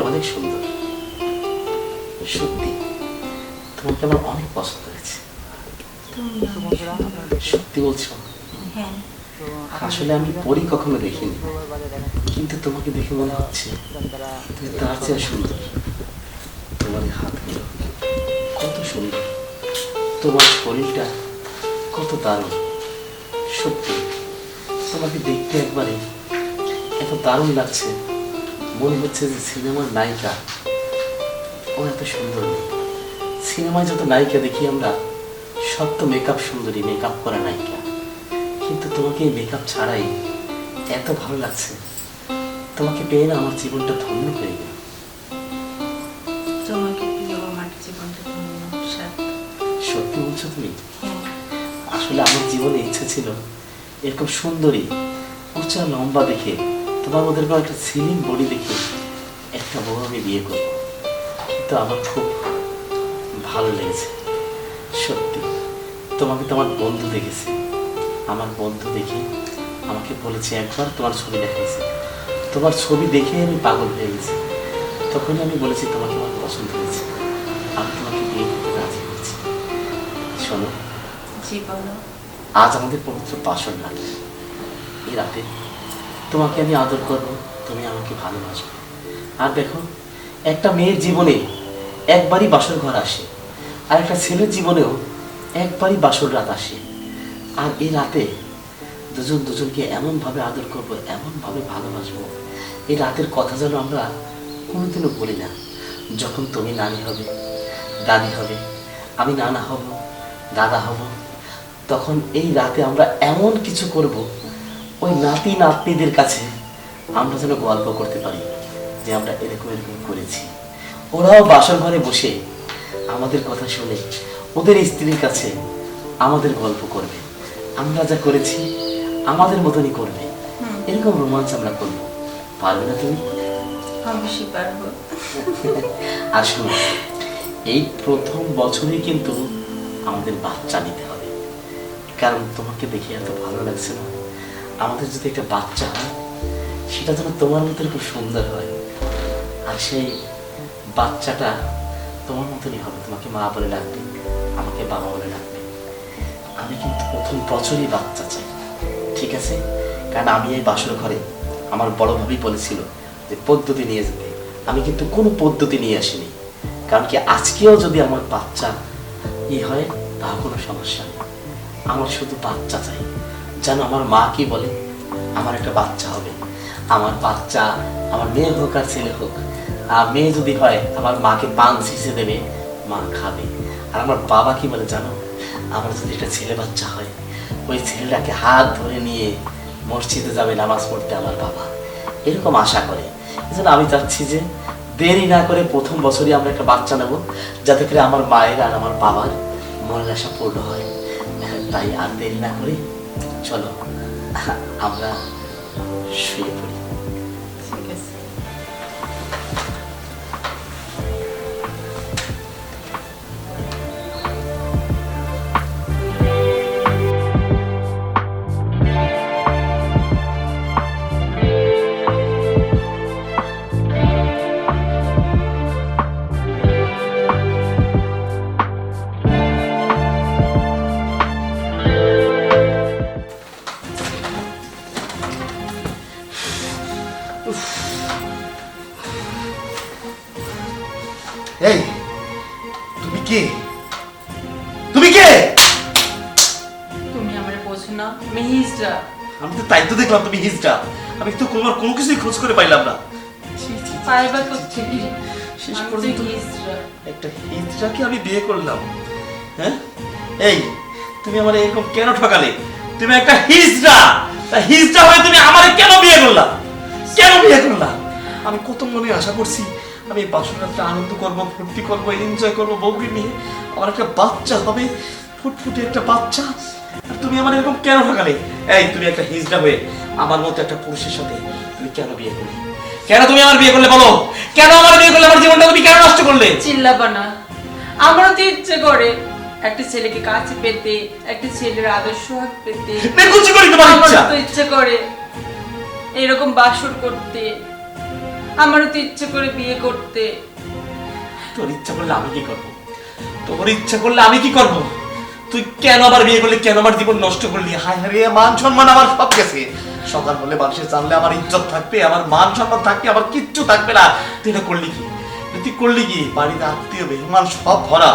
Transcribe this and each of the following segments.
অনেক সুন্দর। সত্যি। তোমাকে আমার অনেক পছন্দ হয়েছে। সত্যি বলছো? আসলে আমি পরি কখনো দেখিনি। কিন্তু তোমাকে দেখে মনে হচ্ছে তুমি তার চেয়ে সুন্দর। তোমার হাতগুলো কত সুন্দর। তোমার শরীরটা কত দারুণ। সত্যি। তোমাকে দেখতে একবারে এত দারুণ লাগছে। মনে হচ্ছে যে সিনেমার নায়িকা। ও এত সুন্দর। মেয়ে। সিনেমায় যত নায়িকা দেখি আমরা সব তো মেকআপ সুন্দরী মেকআপ করা নায়িকা। কিন্তু তোমাকে মেকআপ ছাড়াই এত ভালো লাগছে। তোমাকে পেয়ে না আমার জীবনটা ধন্য হয়ে গেল। তোমাকে সত্যি বলছো তুমি? হ্যাঁ। আসলে আমার জীবনে ইচ্ছে ছিল এরকম সুন্দরী উঁচা লম্বা দেখে তোমার মধ্যে একটা সিলিং বডি দেখে। একটা বউ আমি বিয়ে করব। কিন্তু আমার খুব ভালো লেগেছে সত্যি। তোমাকে তোমার বন্ধু দেখেছে। আমার বন্ধু দেখে আমাকে বলেছে একবার তোমার ছবি দেখাইছে তোমার ছবি দেখে আমি পাগল হয়ে গেছি। তখনই আমি বলেছি তোমাকে আমার পছন্দ হয়েছে। আমি তোমাকে বিয়ে করতে রাজি করছি শোনো। জি বলো। আজ আমাদের পবিত্র বাসর রাত এই রাতে তোমাকে আমি আদর করব, তুমি আমাকে ভালোবাসবে। আর দেখো, একটা মেয়ের জীবনে একবারই বাসর ঘর আসে, আর একটা ছেলের জীবনেও একবারই বাসর রাত আসে। আর এই রাতে দুজন দুজনকে এমনভাবে আদর করব, এমনভাবে ভালোবাসবো, এই রাতের কথা যেন আমরা কোনোদিনও বলি না, যখন তুমি নানি হবে, দাদি হবে, আমি নানা হব, দাদা হব, তখন এই রাতে আমরা এমন কিছু করব ওই নাতি নাতনিদের কাছে আমরা যেন গল্প করতে পারি যে আমরা এরকম এরকম করেছি। ওরাও বাসর ঘরে বসে আমাদের কথা শুনে ওদের স্ত্রীর কাছে আমাদের গল্প করবে। আমরা যা করেছি আমাদের মতনই করবে। এরকম রোমাঞ্চ আমরা করব। পারবে না তুমি? অবশ্যই পারব। আর এই প্রথম বছরই কিন্তু আমাদের বাচ্চা নিতে হবে। কারণ তোমাকে দেখে এত ভালো লাগছে না? আমাদের যদি একটা বাচ্চা হয়, সেটা যেন তোমার মতন খুব সুন্দর হয়। আর সেই বাচ্চাটা তোমার মতনই হবে। তোমাকে মা বলে ডাকবে, আমাকে বাবা বলে ডাকবে। আমি কিন্তু প্রথম বছরই বাচ্চা চাই, ঠিক আছে? কারণ আমি এই বাসর ঘরে আমার বড় ভাবি বলেছিল যে পদ্ধতি নিয়ে যেতে। আমি কিন্তু কোনো পদ্ধতি নিয়ে আসিনি। কারণ কি, আজকেও যদি আমার বাচ্চা ই হয় তা কোনো সমস্যা নেই। আমার শুধু বাচ্চা চাই। যেন আমার মা কি বলে? আমার একটা বাচ্চা হবে। আমার বাচ্চা আমার মেয়ে হোক আর ছেলে হোক আর মেয়ে যদি হয়, আমার মাকে পান শিষে দেবে, মা খাবে। আর আমার বাবা কি বলে জানো? আমার যদি একটা ছেলে বাচ্চা হয়, ওই ছেলেটাকে হাত ধরে নিয়ে মসজিদে যাবে নামাজ পড়তে আমার বাবা। এরকম আশা করে। এজন্য আমি চাচ্ছি যে দেরি না করে প্রথম বছরই আমরা একটা বাচ্চা নেব, যাতে করে আমার মায়ের আর আমার বাবার মনের আশা পূর্ণ হয়, তাই আর দেরি না করে চলো আমরা শুয়ে পড়ি। এই তুমি কে? তুমি কে? তুমি আমার বোঝো না মেহিজরা। আমি তো তাই তো দেখলাম তুমি হিজটা আমি তো কোনো কোনো কিছুই খোঁজ করে পাইলাম না। পাইবা ছি, ছি। শেষ আমি তো পর্যন্ত একটা হিজটাকে আমি বিয়ে করলাম। হ্যাঁ? এই তুমি আমার এরকম কেন ঠকালে? তুমি একটা হিজড়া। তা হিজড়া হয়ে তুমি আমারে কেন বিয়ে করলা? কেন বিয়ে করলা আমি কত মনে আশা করছি আমি রাত্রে আনন্দ করব ফুর্তি করব এনজয় করব বউকে নিয়ে আমার একটা বাচ্চা হবে ফুটফুটে একটা বাচ্চা। তুমি আমার এরকম কেন ঠকালে? এই তুমি একটা হিজড়া হয়ে আমার মতো একটা পুরুষের সাথে তুমি কেন বিয়ে করলে? কেন তুমি আমার বিয়ে করলে বলো? কেন আমার বিয়ে করলে? আমার জীবনটা তুমি কেন নষ্ট করলে? চিল্লাবা না। আমারও তো ইচ্ছে করে একটা ছেলেকে কাছে পেতে একটা ছেলের আদর্শ হাত পেতে। বেকুচি করি তোমার ইচ্ছা। তো ইচ্ছে করে। এরকম বাসর করতে, আমারও তো ইচ্ছে করে বিয়ে করতে। তোর ইচ্ছা করলে আমি কি করব? তোর ইচ্ছা করলে আমি কি করব? তুই কেন আবার বিয়ে করলি? কেন আমার জীবন নষ্ট করলি? হায় হায় মান সম্মান আমার সব গেছে। সকাল হলে মানুষের জানলে আমার ইজ্জত থাকবে, আমার মান সম্মান থাকবে, আমার কিচ্ছু থাকবে না। তুই এটা করলি কি? তুই করলি কি? বাড়িতে আত্মীয় মেহমান সব ভরা।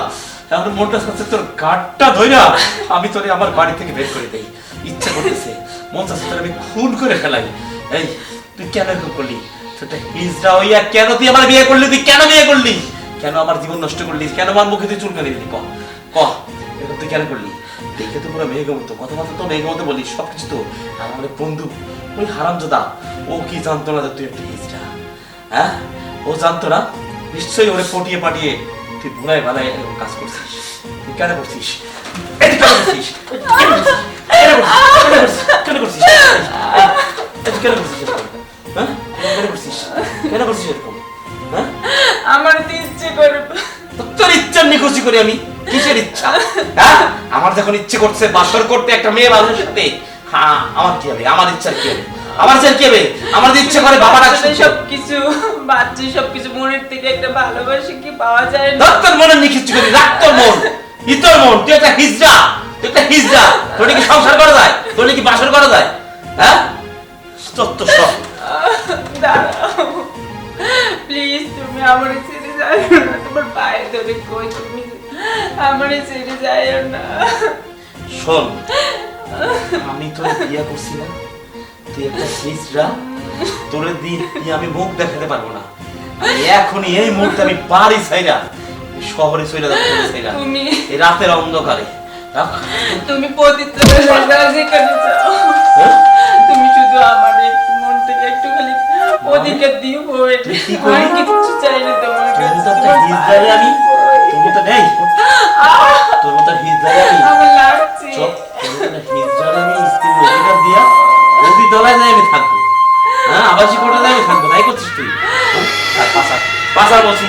এখন মনটা চাচ্ছে তোর গাটটা ধইরা আমি তোরে আমার বাড়ি থেকে বের করে দেই। ইচ্ছা করতেছে। মন চাচ্ছে তোর আমি খুন করে ফেলাই। এই, তুই কেন এরকম করলি? হিজড়া হইয়া কেন তুই আমার বিয়ে করলি? তুই কেন বিয়ে করলি? কেন আমার জীবন নষ্ট করলি? কেন আমার মুখে তুই দিলি? ক ক এরকম তুই কেন করলি? তো পুরো মেঘ মতো তো মেঘ মতো বলিস তো আর আমার বন্ধু। ওই ও কি জানতো না যে তুই একটা হিজড়া? হ্যাঁ? ও জানতো না? নিশ্চয়ই ওরে পটিয়ে পাঠিয়ে তুই ভুলায় এরকম কাজ করছিস। তুই কেন করছিস? কেন করছিস? করছিস? কেন করছিস? হ্যাঁ? কেন করছিস? কেন করছিস এরকম? হ্যাঁ? আমারও তো ইচ্ছে করে তোর ইচ্ছা নিখুশি করি আমি। কিসের ইচ্ছা? হ্যাঁ? আমার যখন ইচ্ছে করছে বাসর করতে একটা মেয়ে মানুষের সাথে হ্যাঁ আমার কি হবে? আমার ইচ্ছা কি হবে? আমার ইচ্ছা কি হবে? আমার যে ইচ্ছে করে বাবা ডাকছে বাচ্চাদের সবকিছু বাচ্চা সবকিছু মনের থেকে একটা ভালোবাসা কি পাওয়া যায় না? তোর মনে নিখিচ্ছি করি রাখ তোর মন। ই তোর মন তুই একটা হিজড়া তুই একটা হিজড়া। তোর কি সংসার করা যায়? তোর কি বাসর করা যায়? হ্যাঁ? তত্ত্ব সব দাঁড়াও। প্লিজ তুমি আমার ছেড়ে যাও না। তোমার পায়ে ধরে কই তুমি? আমার ছেড়ে যাও না। শোন আমি বিয়া করছি না। তুই একটা হিজড়া তোর দিয়ে আমি মুখ দেখাতে পারব না। এখনই এই মুহূর্তে আমি ছাইরা এই শহরে চলে যাচ্ছি তুমি এই রাতের অন্ধকারে। তুমি পতিত যেখানে হ্যাঁ? তুমি শুধু আমার খালি অধিকার বই কি করলি? কিছু চাই না তোমার কাছে আমি আমি আমার লাগছে অধিকার দিয়া যাই থাকব। হ্যাঁ আবাসিক কোটা আমি থাকব তাই করছিস তুই? পাশা পাশা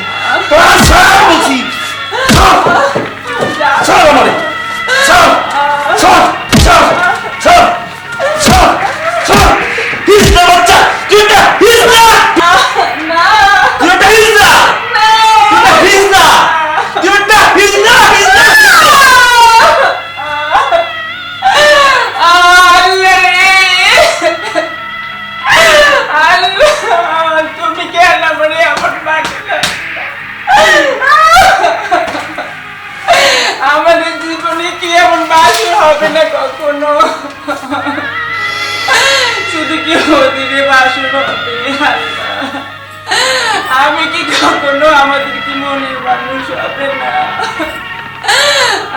আমি কি কখনো আমাদের কি মনের মানুষ হবে না?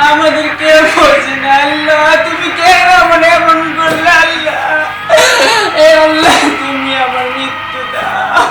আমাদের কে বলছে না আল্লাহ, তুমি কেন মনে এমন করলে আল্লাহ? এ আল্লাহ, তুমি আমার মৃত্যু দাও।